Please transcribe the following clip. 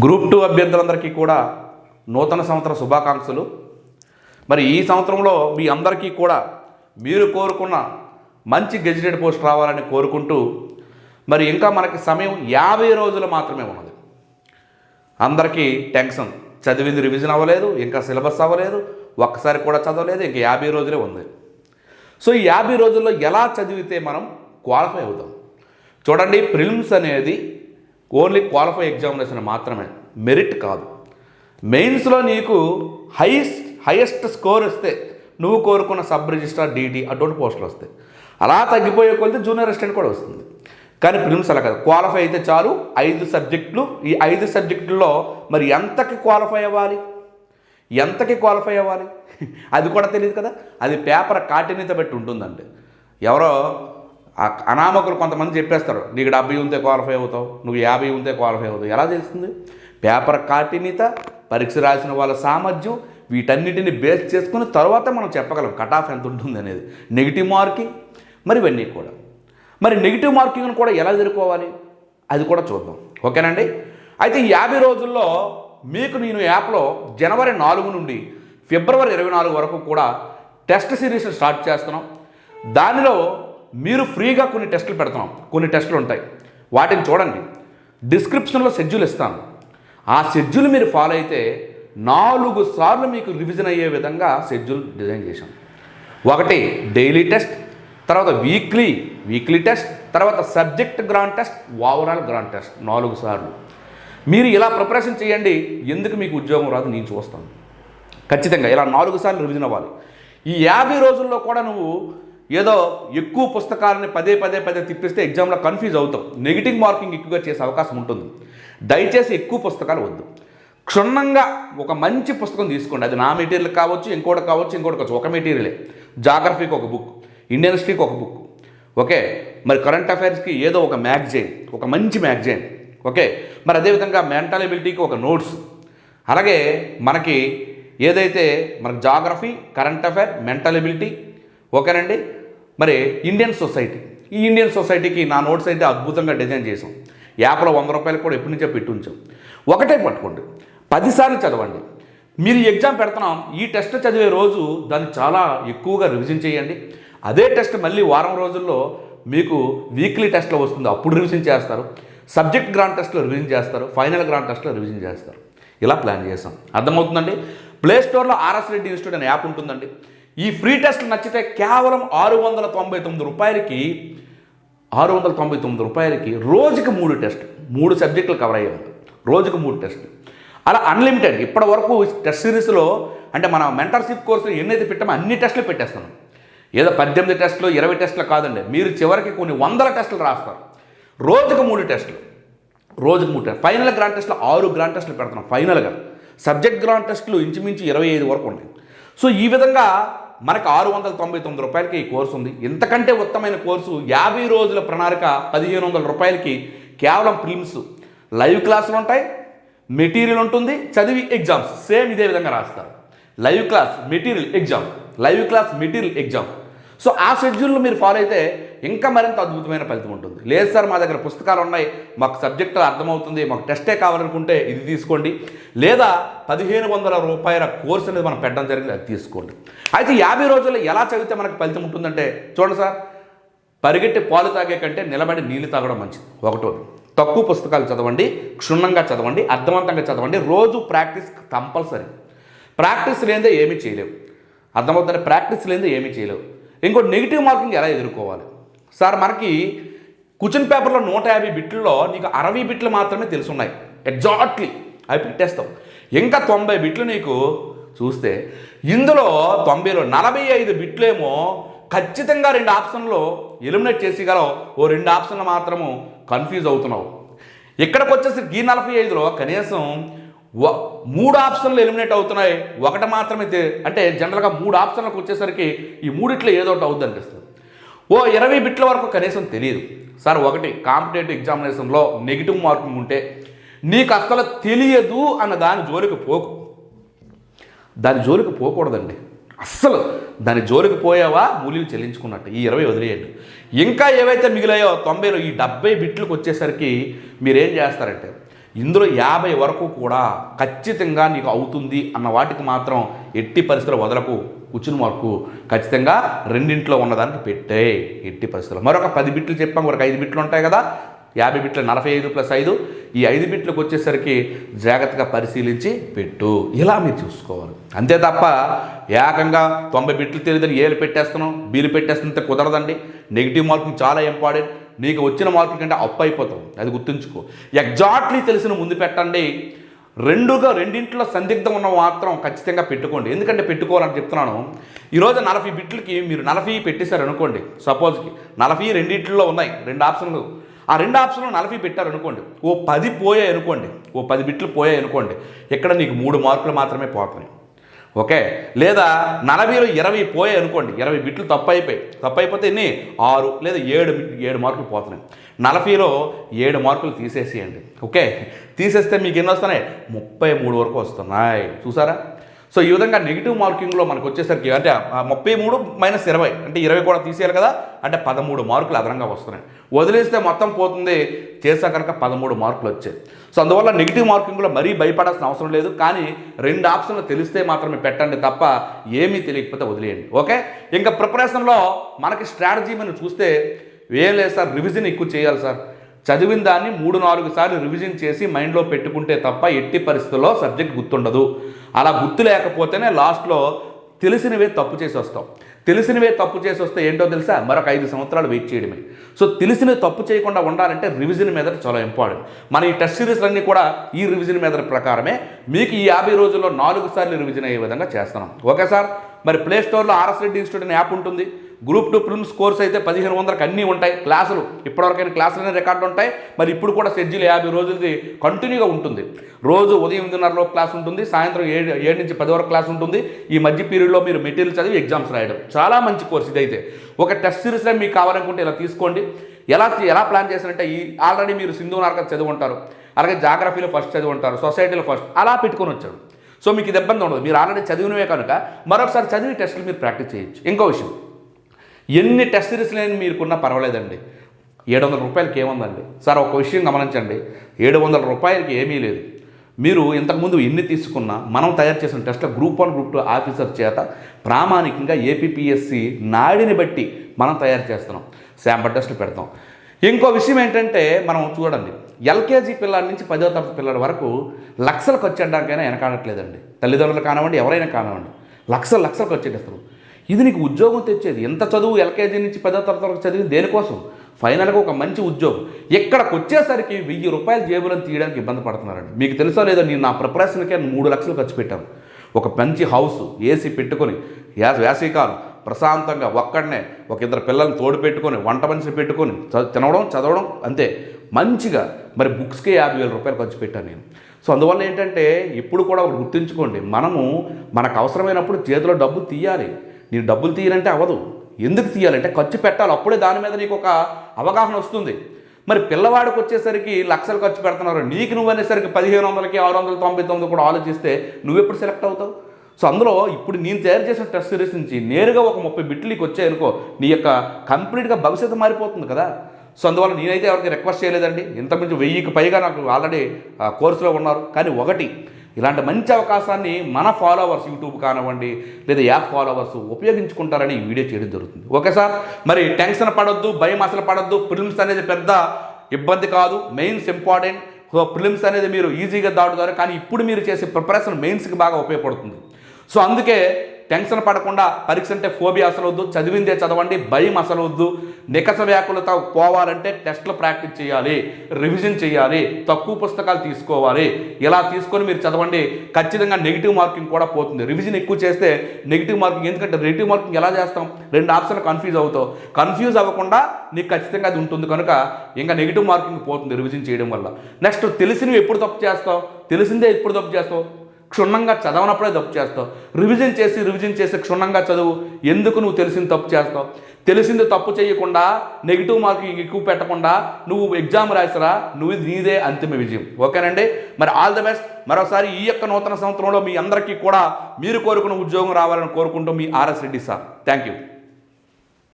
Group two అభ్యర్థులందరికీ కూడా నూతన సంవత్సర శుభాకాంక్షలు. మరి ఈ సంవత్సరంలో మీ అందరికీ కూడా మీరు కోరుకున్న మంచి గెజిటెడ్ పోస్ట్ రావాలని కోరుకుంటూ మరి ఇంకా మనకి సమయం యాభై రోజులు మాత్రమే ఉన్నది. అందరికీ టెన్షన్. చదివింది రివిజన్ అవ్వలేదు ఇంకా సిలబస్ అవ్వలేదు ఒక్కసారి కూడా చదవలేదు ఇంకా యాభై రోజులే ఉంది. సో ఈ యాభై రోజుల్లో ఎలా చదివితే మనం క్వాలిఫై అవుతాం? చూడండి ప్రిలిమ్స్ అనేది ఓన్లీ క్వాలిఫై ఎగ్జామినేషన్ మాత్రమే. మెరిట్ కాదు. మెయిన్స్లో నీకు హైయెస్ట్ హైయెస్ట్ స్కోర్ వస్తే నువ్వు కోరుకున్న సబ్ రిజిస్ట్రార్ డీటీ అటువంటి పోస్టులు వస్తాయి. అలా తగ్గిపోయే కొలితే జూనియర్ అసిస్టెంట్ కూడా వస్తుంది. కానీ ప్రిలిమ్స్ అలా కాదు. క్వాలిఫై అయితే చాలు. ఐదు సబ్జెక్టులు ఈ ఐదు సబ్జెక్టుల్లో మరి ఎంతకి క్వాలిఫై అవ్వాలి? ఎంతకి క్వాలిఫై అవ్వాలి? అది కూడా తెలియదు కదా. అది పేపర్ కాఠిన్యత బట్టి ఉంటుందండి. ఎవరో అనామకులు కొంతమంది చెప్పేస్తారు నీకు డెబ్బై ఉంటే క్వాలిఫై అవుతావు నువ్వు యాభై ఉంటే క్వాలిఫై అవుతావు. ఎలా తెలుస్తుంది? పేపర్ కాఠిన్యత పరీక్ష రాసిన వాళ్ళ సామర్థ్యం వీటన్నిటిని బేస్ చేసుకుని తర్వాత మనం చెప్పగలం కట్ ఆఫ్ ఎంత ఉంటుంది అనేది. నెగిటివ్ మార్కింగ్ మరి ఇవన్నీ కూడా. మరి నెగిటివ్ మార్కింగ్ను కూడా ఎలా ఎదుర్కోవాలి? అది కూడా చూద్దాం. ఓకేనండి? అయితే యాభై రోజుల్లో మీకు నేను యాప్లో జనవరి నాలుగు నుండి ఫిబ్రవరి ఇరవై నాలుగు వరకు కూడా టెస్ట్ సిరీస్ స్టార్ట్ చేస్తున్నాం. దానిలో మీరు ఫ్రీగా కొన్ని టెస్టులు పెడుతున్నాం. కొన్ని టెస్టులు ఉంటాయి. వాటిని చూడండి. డిస్క్రిప్షన్లో షెడ్యూల్ ఇస్తాను. ఆ షెడ్యూల్ మీరు ఫాలో అయితే నాలుగు సార్లు మీకు రివిజన్ అయ్యే విధంగా షెడ్యూల్ డిజైన్ చేశాం. ఒకటి డైలీ టెస్ట్. తర్వాత వీక్లీ వీక్లీ టెస్ట్. తర్వాత subject grand test overall grand test. నాలుగు సార్లు. మీరు ఇలా ప్రిపరేషన్ చేయండి. ఎందుకు మీకు ఉద్యోగం రాదు? నేను చూస్తాను. ఖచ్చితంగా ఇలా నాలుగు సార్లు రివిజన్ అవ్వాలి. ఈ యాభై రోజుల్లో కూడా నువ్వు ఏదో ఎక్కువ పుస్తకాలని పదే పదే పదే తిప్పిస్తే ఎగ్జామ్లో కన్ఫ్యూజ్ అవుతాం. నెగిటివ్ మార్కింగ్ ఎక్కువగా చేసే అవకాశం ఉంటుంది. దయచేసి ఎక్కువ పుస్తకాలు వద్దు. క్షుణ్ణంగా ఒక మంచి పుస్తకం తీసుకోండి. అది నా మెటీరియల్ కావచ్చు ఇంకోటి కావచ్చు ఇంకోటి కావచ్చు. ఒక మెటీరియలే. జాగ్రఫీకి ఒక బుక్ ఇండియన్ హిస్టరీకి ఒక బుక్. ఓకే? మరి కరెంట్ అఫైర్స్కి ఏదో ఒక మ్యాగజైన్ ఒక మంచి మ్యాగజైన్. ఓకే? మరి అదేవిధంగా మెంటల్ ఎబిలిటీకి ఒక నోట్స్. అలాగే మనకి ఏదైతే మనకు geography current affair mental ability ఓకేనండి? మరి ఇండియన్ సొసైటీ ఈ ఇండియన్ సొసైటీకి నా నోట్స్ అయితే అద్భుతంగా డిజైన్ చేసాం యాప్లో వంద రూపాయలు కూడా ఎప్పటి నుంచో పెట్టి ఉంచాం. ఒకటే పట్టుకోండి. పదిసార్లు చదవండి. మీరు ఎగ్జామ్ పెడుతున్నాం ఈ టెస్ట్ చదివే రోజు దాన్ని చాలా ఎక్కువగా రివిజన్ చేయండి. అదే టెస్ట్ మళ్ళీ వారం రోజుల్లో మీకు వీక్లీ టెస్ట్లో వస్తుంది. అప్పుడు రివిజన్ చేస్తారు. సబ్జెక్ట్ గ్రాండ్ టెస్ట్లో రివిజన్ చేస్తారు. ఫైనల్ గ్రాండ్ టెస్ట్లో రివిజన్ చేస్తారు. ఇలా ప్లాన్ చేసాం అర్థమవుతుందండి? ప్లే స్టోర్లో ఆర్ఎస్ రెడ్డి ఇన్స్టిట్యూట్ అనే యాప్ ఉంటుందండి. ఈ ఫ్రీ టెస్ట్ నచ్చితే కేవలం ఆరు వందల తొంభై తొమ్మిది రూపాయలకి ఆరు వందల తొంభై తొమ్మిది రూపాయలకి రోజుకి మూడు టెస్ట్ మూడు సబ్జెక్టులు కవర్ అయ్యాయి. రోజుకు మూడు టెస్ట్. అలా అన్లిమిటెడ్ ఇప్పటి వరకు టెస్ట్ సిరీస్లో అంటే మన మెంటర్షిప్ కోర్సులో ఎన్నైతే పెట్టామో అన్ని టెస్టులు పెట్టేస్తాం. ఏదో పద్దెనిమిది టెస్టులు ఇరవై టెస్టులు కాదండి. మీరు చివరికి కొన్ని వందల టెస్టులు రాస్తారు. రోజుకు మూడు టెస్టులు. రోజుకు మూడు టెస్ట్ ఫైనల్ గ్రాండ్ టెస్టులు ఆరు గ్రాండ్ టెస్టులు పెడుతున్నాం ఫైనల్గా సబ్జెక్ట్ గ్రాండ్ టెస్టులు ఇంచుమించు ఇరవై ఐదు వరకు ఉన్నాయి. సో ఈ విధంగా మనకు ఆరు వందల తొంభై తొమ్మిది రూపాయలకి ఈ కోర్సు ఉంది. ఇంతకంటే ఉత్తమైన కోర్సు యాభై రోజుల ప్రణాళిక పదిహేను వందల రూపాయలకి కేవలం ప్రిమ్స్. లైవ్ క్లాసులు ఉంటాయి మెటీరియల్ ఉంటుంది చదివి ఎగ్జామ్స్. సేమ్ ఇదే విధంగా రాస్తారు. Live class material exam. Live class material exam. So ఆ షెడ్యూల్లో మీరు ఫాలో అయితే ఇంకా మరింత అద్భుతమైన ఫలితం ఉంటుంది. లేదు సార్ మా దగ్గర పుస్తకాలు ఉన్నాయి. మాకు సబ్జెక్టు అర్థమవుతుంది. మాకు టెస్టే కావాలనుకుంటే ఇది తీసుకోండి. లేదా పదిహేను వందల రూపాయల కోర్స్ అనేది మనం పెట్టడం జరిగింది అది తీసుకోండి. అయితే యాభై రోజుల్లో ఎలా చదివితే మనకు ఫలితం ఉంటుందంటే చూడండి సార్ పరిగెట్టి పాలు తాగే కంటే నిలబడి నీళ్ళు తాగడం మంచిది. ఒకటోది. తక్కువ పుస్తకాలు చదవండి క్షుణ్ణంగా చదవండి అర్థవంతంగా చదవండి. రోజు ప్రాక్టీస్ కంపల్సరీ. ప్రాక్టీస్ లేనిదే ఏమీ చేయలేవు. అర్థమవుతుంది ప్రాక్టీస్ లేదే ఏమీ చేయలేవు. ఇంకోటి నెగిటివ్ మార్కింగ్ ఎలా ఎదుర్కోవాలి? సార్ మనకి క్వశ్చన్ పేపర్లో నూట యాభై బిట్లలో నీకు అరవై బిట్లు మాత్రమే తెలుసున్నాయి. ఎగ్జాక్ట్లీ అవి పెట్టేస్తావు. ఇంకా తొంభై బిట్లు నీకు చూస్తే ఇందులో తొంభైలో నలభై ఐదు బిట్లేమో ఖచ్చితంగా రెండు ఆప్షన్లో ఎలిమినేట్ చేసేయగలవు ఓ రెండు ఆప్షన్లు మాత్రము కన్ఫ్యూజ్ అవుతున్నావు. ఇక్కడికి వచ్చేసరికి ఈ నలభై ఐదులో కనీసం మూడు ఆప్షన్లు ఎలిమినేట్ అవుతున్నాయి. ఒకటి మాత్రమే అంటే జనరల్గా మూడు ఆప్షన్లకు వచ్చేసరికి ఈ మూడిట్లో ఏదో ఒకటి అవుద్ది అనిపిస్తుంది. ఓ ఇరవై బిట్ల వరకు కనీసం తెలియదు సార్ ఒకటి కాంపిటేటివ్ ఎగ్జామినేషన్లో నెగిటివ్ మార్కింగ్ ఉంటే నీకు అస్సలు తెలియదు అన్న దాని జోలికి పోకు. దాని జోలికి పోకూడదండి. అస్సలు దాని జోలికి పోయావా? మూల్యం చెల్లించుకున్నట్టు. ఈ ఇరవై వదిలేయండి. ఇంకా ఏవైతే మిగిలాయో తొంభైలో ఈ డెబ్బై బిట్లకు వచ్చేసరికి మీరేం చేస్తారంటే ఇందులో యాభై వరకు కూడా ఖచ్చితంగా నీకు అవుతుంది అన్న వాటికి మాత్రం ఎట్టి పరిస్థితులు వదలకు. కూర్చుని మార్కు. ఖచ్చితంగా రెండింట్లో ఉన్నదానికి పెట్టే ఎట్టి పరిస్థితులు మరొక పది బిట్లు చెప్పాం ఒక ఐదు బిట్లు ఉంటాయి కదా. యాభై బిట్ల నలభై ఐదు ప్లస్ ఐదు. ఈ ఐదు బిట్లకు వచ్చేసరికి జాగ్రత్తగా పరిశీలించి పెట్టు. ఇలా మీరు చూసుకోవాలి. అంతే తప్ప ఏకంగా తొంభై బిట్లు తెలియదని ఏలు పెట్టేస్తున్నాం బీలు పెట్టేస్తుంటే కుదరదండి. నెగిటివ్ మార్కింగ్ చాలా ఇంపార్టెంట్. నీకు వచ్చిన మార్కుల కంటే అప్ అయిపోతాం అది గుర్తుంచుకో. ఎగ్జాక్ట్లీ తెలిసిన ముందు పెట్టండి. రెండుగా రెండింట్లో సందిగ్ధం ఉన్న మాత్రం ఖచ్చితంగా పెట్టుకోండి. ఎందుకంటే పెట్టుకోవాలని చెప్తున్నాను. ఈరోజు నలభై బిట్లకి మీరు నలభై పెట్టేశారు అనుకోండి. సపోజ్కి నలభై రెండింటిలో ఉన్నాయి. రెండు ఆప్షన్లు. ఆ రెండు ఆప్షన్లు నలభై పెట్టారు అనుకోండి. ఓ పది పోయాయి అనుకోండి. ఓ పది బిట్లు పోయాయి అనుకోండి. ఇక్కడ నీకు మూడు మార్కులు మాత్రమే పోతున్నాయి. ఓకే? లేదా నలభైలో ఇరవై పోయాయి అనుకోండి. ఇరవై బిట్లు తప్పు అయిపోయి తప్పు అయిపోతే ఎన్ని? ఆరు లేదా ఏడు ఏడు మార్కులు పోతున్నాయి. నలభైలో ఏడు మార్కులు తీసేసేయండి. ఓకే? తీసేస్తే మీకు ఎన్ని వస్తున్నాయి? ముప్పై మూడు వరకు వస్తున్నాయి. చూసారా? సో ఈ విధంగా నెగిటివ్ మార్కింగ్లో మనకు వచ్చేసరికి అంటే ముప్పై మూడు మైనస్ ఇరవై అంటే ఇరవై కూడా తీసేయాలి కదా? అంటే పదమూడు మార్కులు అదనంగా వస్తున్నాయి. వదిలేస్తే మొత్తం పోతుంది. చేసా కనుక పదమూడు మార్కులు వచ్చాయి. సో అందువల్ల నెగిటివ్ మార్కింగ్లో మరీ భయపడాల్సిన అవసరం లేదు. కానీ రెండు ఆప్షన్లు తెలిస్తే మాత్రమే పెట్టండి తప్ప ఏమీ తెలియకపోతే వదిలేయండి. ఓకే? ఇంకా ప్రిపరేషన్లో మనకి స్ట్రాటజీ మనం చూస్తే ఏం లేదు సార్ రివిజన్ ఎక్కువ చేయాలి సార్. చదివిన దాన్ని మూడు నాలుగు సార్లు రివిజన్ చేసి మైండ్లో పెట్టుకుంటే తప్ప ఎట్టి పరిస్థితుల్లో సబ్జెక్ట్ గుర్తుండదు. అలా గుర్తు లేకపోతేనే లాస్ట్లో తెలిసినవే తప్పు చేసి వస్తాం. తెలిసినవే తప్పు చేసి వస్తే ఏంటో తెలుసా? మరొక ఐదు సంవత్సరాలు వెయిట్ చేయడమే. సో తెలిసినవి తప్పు చేయకుండా ఉండాలంటే రివిజన్ మీద చాలా ఇంపార్టెంట్. మన ఈ టెస్ట్ సిరీస్లన్నీ కూడా ఈ రివిజన్ మీద ప్రకారమే. మీకు ఈ యాభై రోజుల్లో నాలుగు సార్లు రివిజన్ అయ్యే విధంగా చేస్తున్నాం. Okay sir? మరి ప్లే స్టోర్లో ఆర్ఎస్ రెడ్డి ఇన్స్టిట్యూట్ అనే యాప్ ఉంటుంది. గ్రూప్ టూ ఫిల్మ్స్ కోర్స్ అయితే పదిహేను వందలకు అన్నీ ఉంటాయి. క్లాసులు. ఇప్పటివరకైనా క్లాసులు అనే రికార్డు ఉంటాయి. మరి ఇప్పుడు కూడా షెడ్యూల్ యాభై రోజులది కంటిన్యూగా ఉంటుంది. రోజు ఉదయం ఎనిమిదిన్నరలో క్లాస్ ఉంటుంది. సాయంత్రం ఏడు ఏడు నుంచి పది వరకు క్లాస్ ఉంటుంది. ఈ మధ్య పీరియడ్లో మీరు మెటీరియల్ చదివి ఎగ్జామ్స్ రాయడం. చాలా మంచి కోర్స్ ఇదైతే. ఒక టెస్ట్ సిరీస్లో మీకు కావాలనుకుంటే ఇలా తీసుకోండి. ఎలా ఎలా ప్లాన్ చేశారంటే ఈ ఆల్రెడీ మీరు సింధు నార్క చదివి ఉంటారు అలాగే జాగ్రఫీలో ఫస్ట్ చదివి ఉంటారు సొసైటీలో ఫస్ట్. అలా పెట్టుకొని వచ్చాడు సో మీకు ఇది ఇబ్బంది ఉండదు. మీరు ఆల్రెడీ చదివినవే కనుక మరొకసారి చదివి టెస్టులు మీరు ప్రాక్టీస్ చేయొచ్చు. ఇంకో విషయం. ఎన్ని టెస్ట్ సిరీస్లు అయినా మీరుకున్నా పర్వాలేదండి. ఏడు వందల రూపాయలకి ఏముందండి? సార్ ఒక విషయం గమనించండి. ఏడు వందల రూపాయలకి ఏమీ లేదు. మీరు ఇంతకుముందు ఎన్ని తీసుకున్నా మనం తయారు చేసిన టెస్ట్లో group one group two officer చేత ప్రామాణికంగా ఏపీపీఎస్సి నాడిని బట్టి మనం తయారు చేస్తున్నాం. శాంపల్ టెస్ట్లు పెడతాం. ఇంకో విషయం ఏంటంటే మనం చూడండి. ఎల్కేజీ పిల్లాడి నుంచి పదో తరగతి పిల్లల వరకు లక్షలు ఖర్చు చేయడానికైనా వెనకాడట్లేదండి. తల్లిదండ్రులు కానివ్వండి ఎవరైనా కానివ్వండి. లక్షలు లక్షలు ఖర్చు చేస్తారు. ఇది నీకు ఉద్యోగం తెచ్చేది. ఎంత చదువు ఎల్కేజీ నుంచి పదో తరగతి వరకు చదివి దేనికోసం? ఫైనల్గా ఒక మంచి ఉద్యోగం. ఇక్కడికి వచ్చేసరికి వెయ్యి రూపాయలు జేబులను తీయడానికి ఇబ్బంది పడుతున్నారండి. మీకు తెలుసో లేదో నేను నా ప్రిపరేషన్కే మూడు లక్షలు ఖర్చు పెట్టాను. ఒక మంచి హౌస్ ఏసీ పెట్టుకొని యా వేసవికాలం ప్రశాంతంగా ఒక్కడనే ఒక ఇద్దరు పిల్లల్ని తోడు పెట్టుకొని వంట మనిషిని పెట్టుకొని చ- తినడం చదవడం అంతే. మంచిగా మరి బుక్స్కే యాభై వేల రూపాయలు ఖర్చు పెట్టాను నేను. సో అందువల్ల ఏంటంటే ఇప్పుడు కూడా ఒకటి గుర్తుంచుకోండి. మనము మనకు అవసరమైనప్పుడు చేతిలో డబ్బు తీయాలి. నేను డబ్బులు తీయాలంటే అవ్వదు. ఎందుకు తీయాలంటే ఖర్చు పెట్టాలి. అప్పుడే దాని మీద నీకు ఒక అవగాహన వస్తుంది. మరి పిల్లవాడికి వచ్చేసరికి లక్షలు ఖర్చు పెడుతున్నారు. నీకు నువ్వు అనేసరికి పదిహేను వందలకి ఆరు వందల తొంభై తొమ్మిది కూడా ఆలోచిస్తే నువ్వు ఎప్పుడు సెలెక్ట్ అవుతావు? సో అందులో ఇప్పుడు నేను తయారు చేసిన టెస్ట్ సిరీస్ నుంచి నేరుగా ఒక ముప్పై బిట్లీకి వచ్చాయనుకో నీ యొక్క కంప్లీట్గా భవిష్యత్తు మారిపోతుంది కదా. సో అందువల్ల నేనైతే ఎవరికి రిక్వెస్ట్ చేయలేదండి. ఇంతకుమించి వెయ్యికి పైగా నాకు ఆల్రెడీ కోర్సులో ఉన్నారు. కానీ ఒకటి ఇలాంటి మంచి అవకాశాన్ని మన ఫాలోవర్స్ యూట్యూబ్ కానివ్వండి లేదా యాప్ ఫాలోవర్స్ ఉపయోగించుకుంటారని వీడియో చేయడం జరుగుతుంది. Okay sir? మరి టెన్షన్ పడొద్దు భయం అసలు పడొద్దు. ప్రిలిమ్స్ అనేది పెద్ద ఇబ్బంది కాదు. Mains important. సో ప్రిలిమ్స్ అనేది మీరు ఈజీగా దాటుతారు. కానీ ఇప్పుడు మీరు చేసే ప్రిపరేషన్ మెయిన్స్కి బాగా ఉపయోగపడుతుంది. సో అందుకే టెన్షన్ పడకుండా పరీక్ష అంటే ఫోబియా అసలు వద్దు. చదివిందే చదవండి భయం అసలు వద్దు. నికస వ్యాకులత పోవాలంటే టెస్ట్లు ప్రాక్టీస్ చేయాలి రివిజన్ చేయాలి తక్కువ పుస్తకాలు తీసుకోవాలి. ఇలా తీసుకొని మీరు చదవండి ఖచ్చితంగా నెగిటివ్ మార్కింగ్ కూడా పోతుంది. రివిజన్ ఎక్కువ చేస్తే నెగిటివ్ మార్కింగ్ ఎందుకంటే నెగిటివ్ మార్కింగ్ ఎలా చేస్తాం? రెండు ఆప్షన్లు కన్ఫ్యూజ్ అవుతావు. కన్ఫ్యూజ్ అవ్వకుండా నీకు ఖచ్చితంగా అది ఉంటుంది కనుక ఇంకా నెగిటివ్ మార్కింగ్ పోతుంది రివిజన్ చేయడం వల్ల. నెక్స్ట్ తెలిసినవి ఎప్పుడు తప్పు చేస్తావు? తెలిసిందే ఎప్పుడు తప్పు చేస్తావు? క్షుణ్ణంగా చదవనప్పుడే తప్పు చేస్తావు. రివిజన్ చేసి రివిజన్ చేసి క్షుణ్ణంగా చదువు. ఎందుకు నువ్వు తెలిసింది తప్పు చేస్తావు? తెలిసింది తప్పు చేయకుండా నెగిటివ్ మార్కింగ్ ఎక్కువ పెట్టకుండా నువ్వు ఎగ్జామ్ రాసిరా నువ్వు ఇది నీదే అంతిమ విజయం. ఓకేనండి? మరి ఆల్ ద బెస్ట్ మరోసారి ఈ యొక్క నూతన సంవత్సరంలో మీ అందరికీ కూడా మీరు కోరుకున్న ఉద్యోగం రావాలని కోరుకుంటూ మీ RS Reddy sir. Thank you